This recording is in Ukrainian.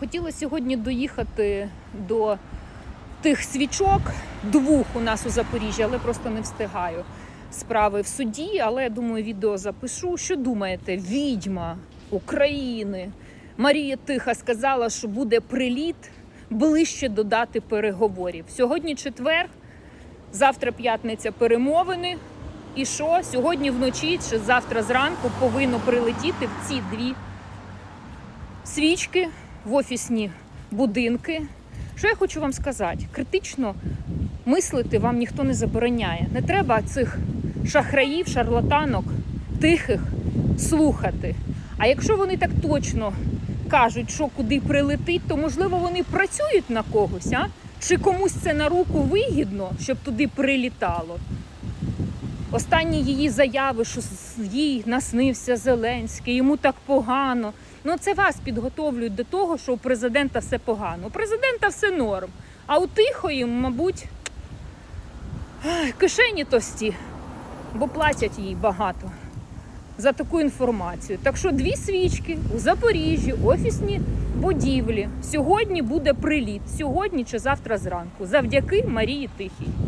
Хотіла сьогодні доїхати до тих свічок, двох у нас у Запоріжжі, але просто не встигаю. Справи в суді, але я думаю, відео запишу. Що думаєте? Відьма України Марія Тиха сказала, що буде приліт ближче до дати переговорів. Сьогодні четвер, завтра п'ятниця перемовини. І що сьогодні вночі чи завтра зранку повинно прилетіти в ці дві свічки в офісні будинки. Що я хочу вам сказати? Критично мислити вам ніхто не забороняє. Не треба цих шахраїв, шарлатанок, тихих слухати. А якщо вони так точно кажуть, що куди прилетить, то можливо вони працюють на когось, а? Чи комусь це на руку вигідно, щоб туди прилітало? Останні її заяви, що їй наснився Зеленський, йому так погано. Ну це вас підготовлюють до того, що у президента все погано. У президента все норм. А у тихої, мабуть, кишені товсті, бо платять їй багато за таку інформацію. Так що дві свічки у Запоріжжі, офісні будівлі. Сьогодні буде приліт. Сьогодні чи завтра зранку. Завдяки Марії Тихій.